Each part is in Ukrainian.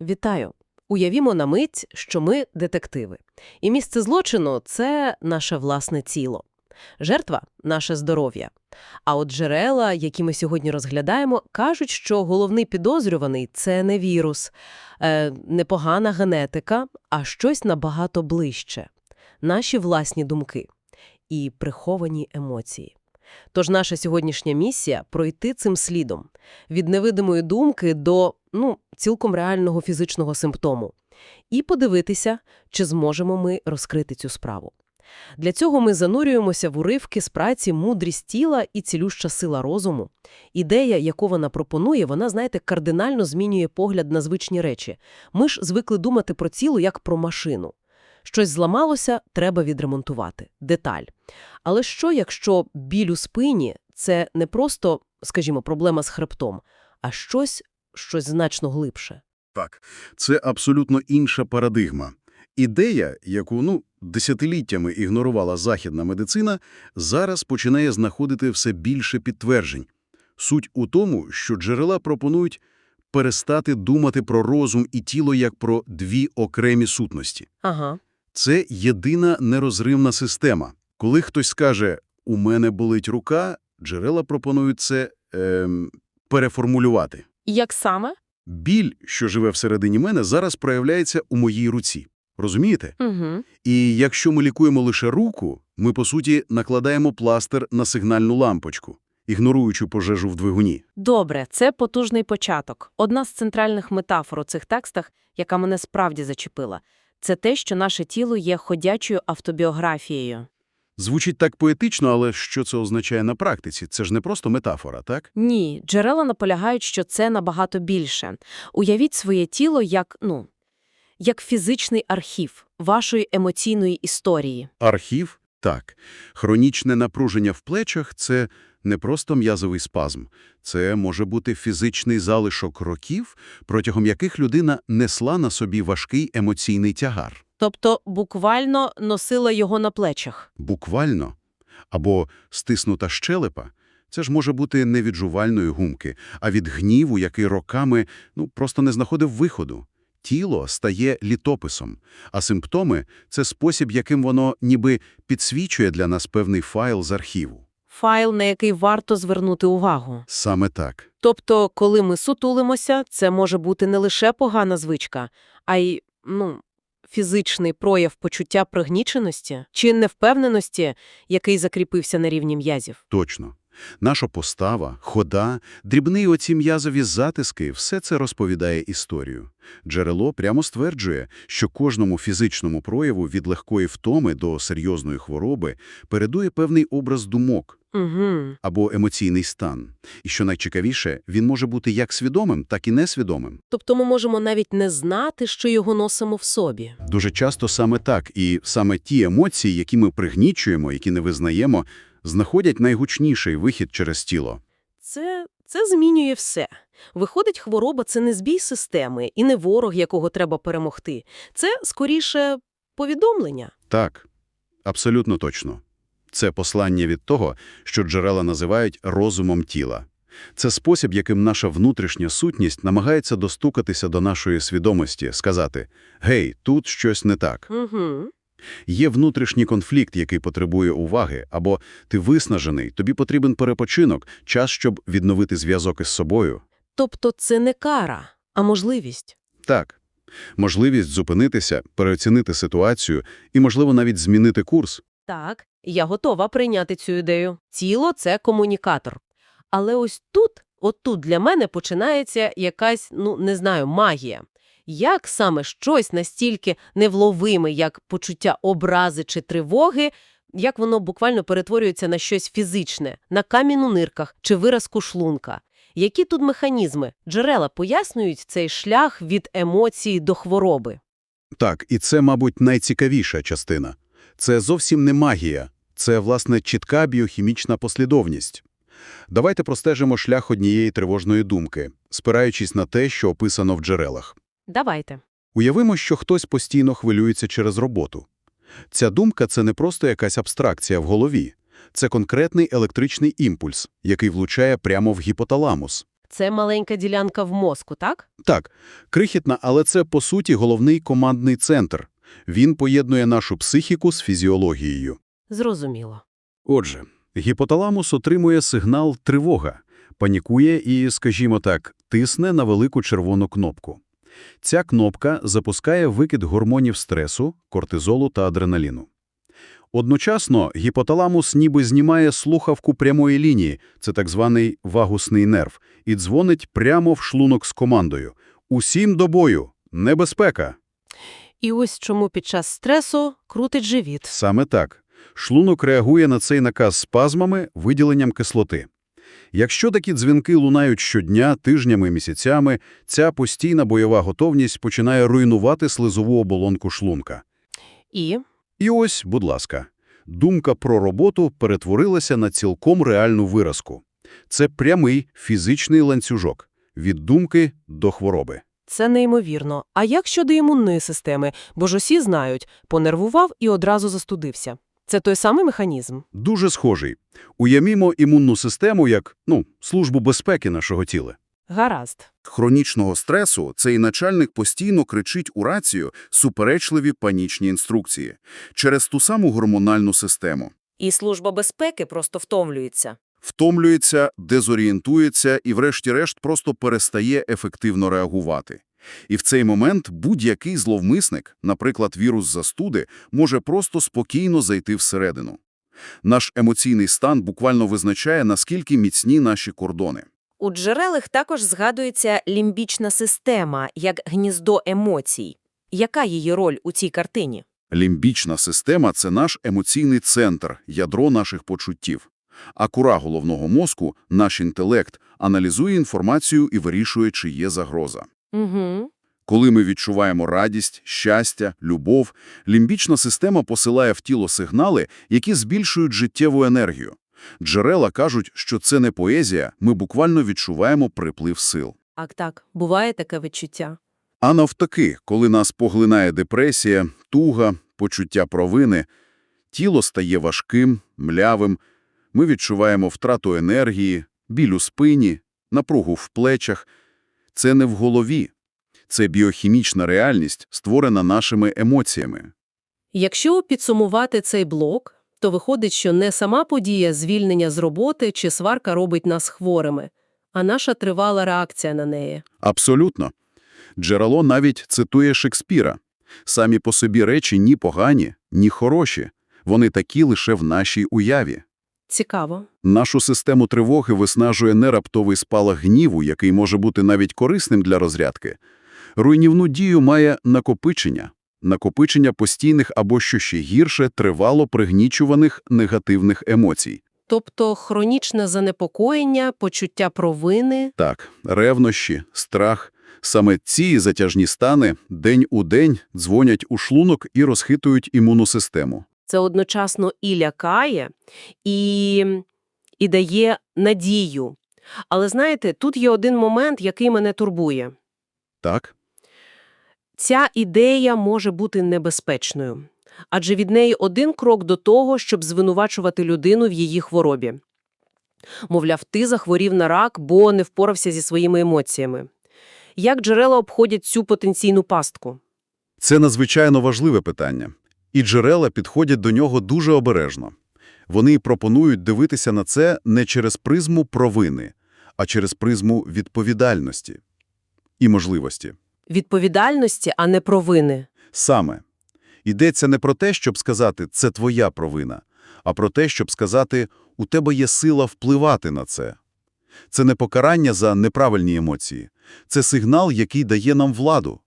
Вітаю! Уявімо на мить, що ми детективи. І місце злочину – це наше власне тіло. Жертва – наше здоров'я. А от джерела, які ми сьогодні розглядаємо, кажуть, що головний підозрюваний – це не вірус, е, не погана генетика, а щось набагато ближче – наші власні думки і приховані емоції. Тож наша сьогоднішня місія – пройти цим слідом. Від невидимої думки до, ну, цілком реального фізичного симптому. І подивитися, чи зможемо ми розкрити цю справу. Для цього ми занурюємося в уривки з праці «Мудрість тіла і цілюща сила розуму». Ідея, яку вона пропонує, вона, знаєте, кардинально змінює погляд на звичні речі. Ми ж звикли думати про тіло як про машину. Щось зламалося, треба відремонтувати. Деталь. Але що, якщо біль у спині – це не просто, скажімо, проблема з хребтом, а щось, щось значно глибше? Так, це абсолютно інша парадигма. Ідея, яку, ну, десятиліттями ігнорувала західна медицина, зараз починає знаходити все більше підтверджень. Суть у тому, що джерела пропонують перестати думати про розум і тіло як про дві окремі сутності. Ага. Це єдина нерозривна система. Коли хтось скаже «у мене болить рука», джерела пропонують це ем, переформулювати. Як саме? Біль, що живе всередині мене, зараз проявляється у моїй руці. Розумієте? Угу. І якщо ми лікуємо лише руку, ми, по суті, накладаємо пластир на сигнальну лампочку, ігноруючи пожежу в двигуні. Добре, це потужний початок. Одна з центральних метафор у цих текстах, яка мене справді зачепила, це те, що наше тіло є ходячою автобіографією. Звучить так поетично, але що це означає на практиці? Це ж не просто метафора, так? Ні, джерела наполягають, що це набагато більше. Уявіть своє тіло як, ну, як фізичний архів вашої емоційної історії. Архів? Так. Хронічне напруження в плечах – це не просто м'язовий спазм. Це може бути фізичний залишок років, протягом яких людина несла на собі важкий емоційний тягар. Тобто буквально носила його на плечах. Буквально. Або стиснута щелепа. Це ж може бути не від жувальної гумки, а від гніву, який роками ну, просто не знаходив виходу. Тіло стає літописом, а симптоми – це спосіб, яким воно ніби підсвічує для нас певний файл з архіву. Файл, на який варто звернути увагу. Саме так. Тобто, коли ми сутулимося, це може бути не лише погана звичка, а й, ну, фізичний прояв почуття пригніченості чи невпевненості, який закріпився на рівні м'язів. Точно. Наша постава, хода, дрібні оці м'язові затиски – все це розповідає історію. Джерело прямо стверджує, що кожному фізичному прояву від легкої втоми до серйозної хвороби передує певний образ думок Угу. або емоційний стан. І що найцікавіше, він може бути як свідомим, так і несвідомим. Тобто ми можемо навіть не знати, що його носимо в собі. Дуже часто саме так, і саме ті емоції, які ми пригнічуємо, які не визнаємо, знаходять найгучніший вихід через тіло. Це, це змінює все. Виходить, хвороба – це не збій системи і не ворог, якого треба перемогти. Це, скоріше, повідомлення. Так, абсолютно точно. Це послання від того, що джерела називають розумом тіла. Це спосіб, яким наша внутрішня сутність намагається достукатися до нашої свідомості, сказати «Гей, тут щось не так». Угу. Є внутрішній конфлікт, який потребує уваги, або ти виснажений, тобі потрібен перепочинок, час, щоб відновити зв'язок із собою. Тобто це не кара, а можливість. Так, можливість зупинитися, переоцінити ситуацію і, можливо, навіть змінити курс. Так, я готова прийняти цю ідею. Тіло – це комунікатор. Але ось тут, от тут для мене починається якась, ну, не знаю, магія. Як саме щось настільки невловиме, як почуття образи чи тривоги, як воно буквально перетворюється на щось фізичне, на камінь у нирках чи виразку шлунка? Які тут механізми? Джерела пояснюють цей шлях від емоції до хвороби. Так, і це, мабуть, найцікавіша частина. Це зовсім не магія, це, власне, чітка біохімічна послідовність. Давайте простежимо шлях однієї тривожної думки, спираючись на те, що описано в джерелах. Давайте. Уявимо, що хтось постійно хвилюється через роботу. Ця думка – це не просто якась абстракція в голові. Це конкретний електричний імпульс, який влучає прямо в гіпоталамус. Це маленька ділянка в мозку, так? Так, крихітна, але це, по суті, головний командний центр. Він поєднує нашу психіку з фізіологією. Зрозуміло. Отже, гіпоталамус отримує сигнал «тривога», панікує і, скажімо так, тисне на велику червону кнопку. Ця кнопка запускає викид гормонів стресу, кортизолу та адреналіну. Одночасно гіпоталамус ніби знімає слухавку прямої лінії, це так званий вагусний нерв, і дзвонить прямо в шлунок з командою «Усім до бою! Небезпека!» І ось чому під час стресу крутить живіт. Саме так. Шлунок реагує на цей наказ спазмами, виділенням кислоти. Якщо такі дзвінки лунають щодня, тижнями, місяцями, ця постійна бойова готовність починає руйнувати слизову оболонку шлунка. І І ось, будь ласка, думка про роботу перетворилася на цілком реальну виразку. Це прямий фізичний ланцюжок – від думки до хвороби. Це неймовірно. А як щодо імунної системи? Бо ж усі знають, понервував і одразу застудився. Це той самий механізм? Дуже схожий. Уявімо імунну систему як, ну, службу безпеки нашого тіла. Гаразд. хронічного стресу цей начальник постійно кричить у рацію суперечливі панічні інструкції через ту саму гормональну систему. І Служба безпеки просто втомлюється. Втомлюється, дезорієнтується і врешті-решт просто перестає ефективно реагувати. І в цей момент будь-який зловмисник, наприклад, вірус застуди, може просто спокійно зайти всередину. Наш емоційний стан буквально визначає, наскільки міцні наші кордони. У джерелах також згадується лімбічна система як гніздо емоцій. Яка її роль у цій картині? Лімбічна система – це наш емоційний центр, ядро наших почуттів. А кора головного мозку, наш інтелект, аналізує інформацію і вирішує, чи є загроза. Угу. Коли ми відчуваємо радість, щастя, любов, лімбічна система посилає в тіло сигнали, які збільшують життєву енергію. Джерела кажуть, що це не поезія, ми буквально відчуваємо приплив сил. так, так, буває таке відчуття. А навтаки, коли нас поглинає депресія, туга, почуття провини, тіло стає важким, млявим, ми відчуваємо втрату енергії, біль у спині, напругу в плечах. Це не в голові. Це біохімічна реальність, створена нашими емоціями. Якщо підсумувати цей блок, то виходить, що не сама подія звільнення з роботи чи сварка робить нас хворими, а наша тривала реакція на неї. Абсолютно. Джерело навіть цитує Шекспіра. Самі по собі речі ні погані, ні хороші. Вони такі лише в нашій уяві. Цікаво. Нашу систему тривоги виснажує не раптовий спалах гніву, який може бути навіть корисним для розрядки. Руйнівну дію має накопичення. Накопичення постійних або, що ще гірше, тривало пригнічуваних негативних емоцій. Тобто хронічне занепокоєння, почуття провини. Так, ревнощі, страх. Саме ці затяжні стани день у день дзвонять у шлунок і розхитують імунну систему. Це одночасно і лякає, і, і дає надію. Але знаєте, тут є один момент, який мене турбує. Так? Ця ідея може бути небезпечною, адже від неї один крок до того, щоб звинувачувати людину в її хворобі. Мовляв, ти захворів на рак, бо не впорався зі своїми емоціями. Як джерела обходять цю потенційну пастку? Це надзвичайно важливе питання. І джерела підходять до нього дуже обережно. Вони пропонують дивитися на це не через призму провини, а через призму відповідальності і можливості. Відповідальності, а не провини. Саме. Йдеться не про те, щоб сказати «це твоя провина», а про те, щоб сказати «у тебе є сила впливати на це». Це не покарання за неправильні емоції. Це сигнал, який дає нам владу.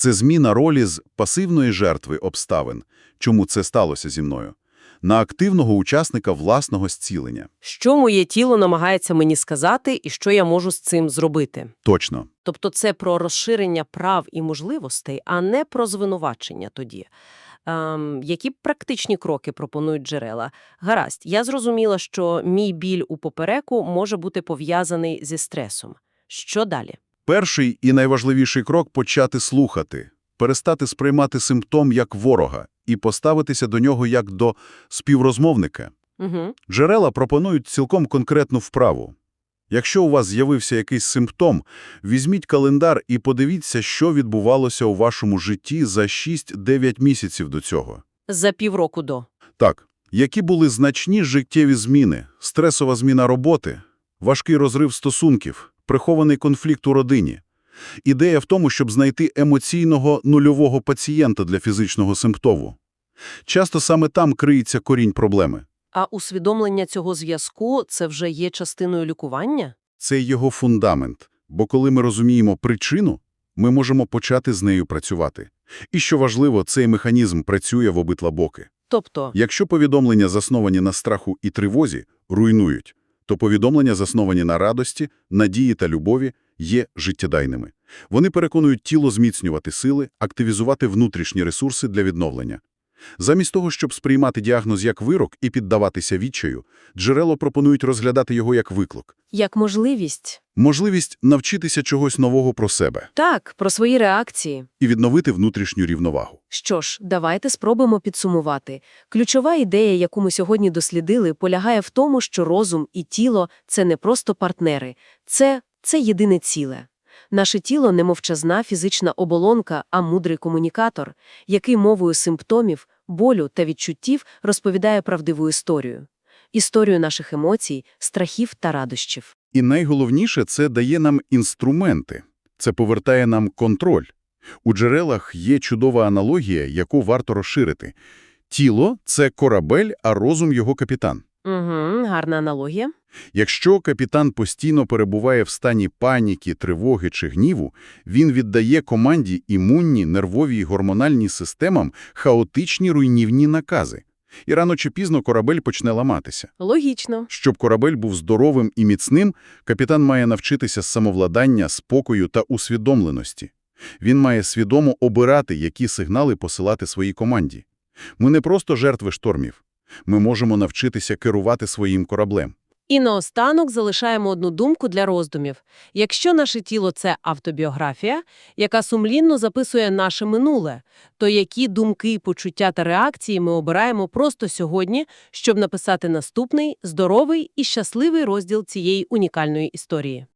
Це зміна ролі з пасивної жертви обставин, чому це сталося зі мною, на активного учасника власного зцілення. Що моє тіло намагається мені сказати і що я можу з цим зробити? Точно. Тобто це про розширення прав і можливостей, а не про звинувачення тоді. Ем, які практичні кроки пропонують джерела? Гаразд, я зрозуміла, що мій біль у попереку може бути пов'язаний зі стресом. Що далі? Перший і найважливіший крок – почати слухати, перестати сприймати симптом як ворога і поставитися до нього як до співрозмовника. Угу. Джерела пропонують цілком конкретну вправу. Якщо у вас з'явився якийсь симптом, візьміть календар і подивіться, що відбувалося у вашому житті за 6-9 місяців до цього. За півроку до. Так, які були значні життєві зміни, стресова зміна роботи, важкий розрив стосунків, прихований конфлікт у родині. Ідея в тому, щоб знайти емоційного нульового пацієнта для фізичного симптому. Часто саме там криється корінь проблеми. А усвідомлення цього зв'язку – це вже є частиною лікування? Це його фундамент, бо коли ми розуміємо причину, ми можемо почати з нею працювати. І що важливо, цей механізм працює в обидва боки. Тобто, Якщо повідомлення, засновані на страху і тривозі, руйнують, то повідомлення, засновані на радості, надії та любові, є життєдайними. Вони переконують тіло зміцнювати сили, активізувати внутрішні ресурси для відновлення. Замість того, щоб сприймати діагноз як вирок і піддаватися відчаю, джерело пропонують розглядати його як виклик. як можливість. Можливість навчитися чогось нового про себе Так, про свої реакції. і відновити внутрішню рівновагу. Що ж, давайте спробуємо підсумувати. Ключова ідея, яку ми сьогодні дослідили, полягає в тому, що розум і тіло – це не просто партнери, це, це єдине ціле. Наше тіло – не мовчазна фізична оболонка, а мудрий комунікатор, який мовою симптомів, болю та відчуттів розповідає правдиву історію. Історію наших емоцій, страхів та радощів. І найголовніше – це дає нам інструменти. Це повертає нам контроль. У джерелах є чудова аналогія, яку варто розширити. Тіло – це корабель, а розум – його капітан. Угу, гарна аналогія. Якщо капітан постійно перебуває в стані паніки, тривоги чи гніву, він віддає команді імунні, нервові і гормональні системам хаотичні руйнівні накази. І рано чи пізно корабель почне ламатися. Логічно. Щоб корабель був здоровим і міцним, капітан має навчитися самовладання, спокою та усвідомленості. Він має свідомо обирати, які сигнали посилати своїй команді. Ми не просто жертви штормів. Ми можемо навчитися керувати своїм кораблем. І наостанок залишаємо одну думку для роздумів. Якщо наше тіло – це автобіографія, яка сумлінно записує наше минуле, то які думки, почуття та реакції ми обираємо просто сьогодні, щоб написати наступний, здоровий і щасливий розділ цієї унікальної історії?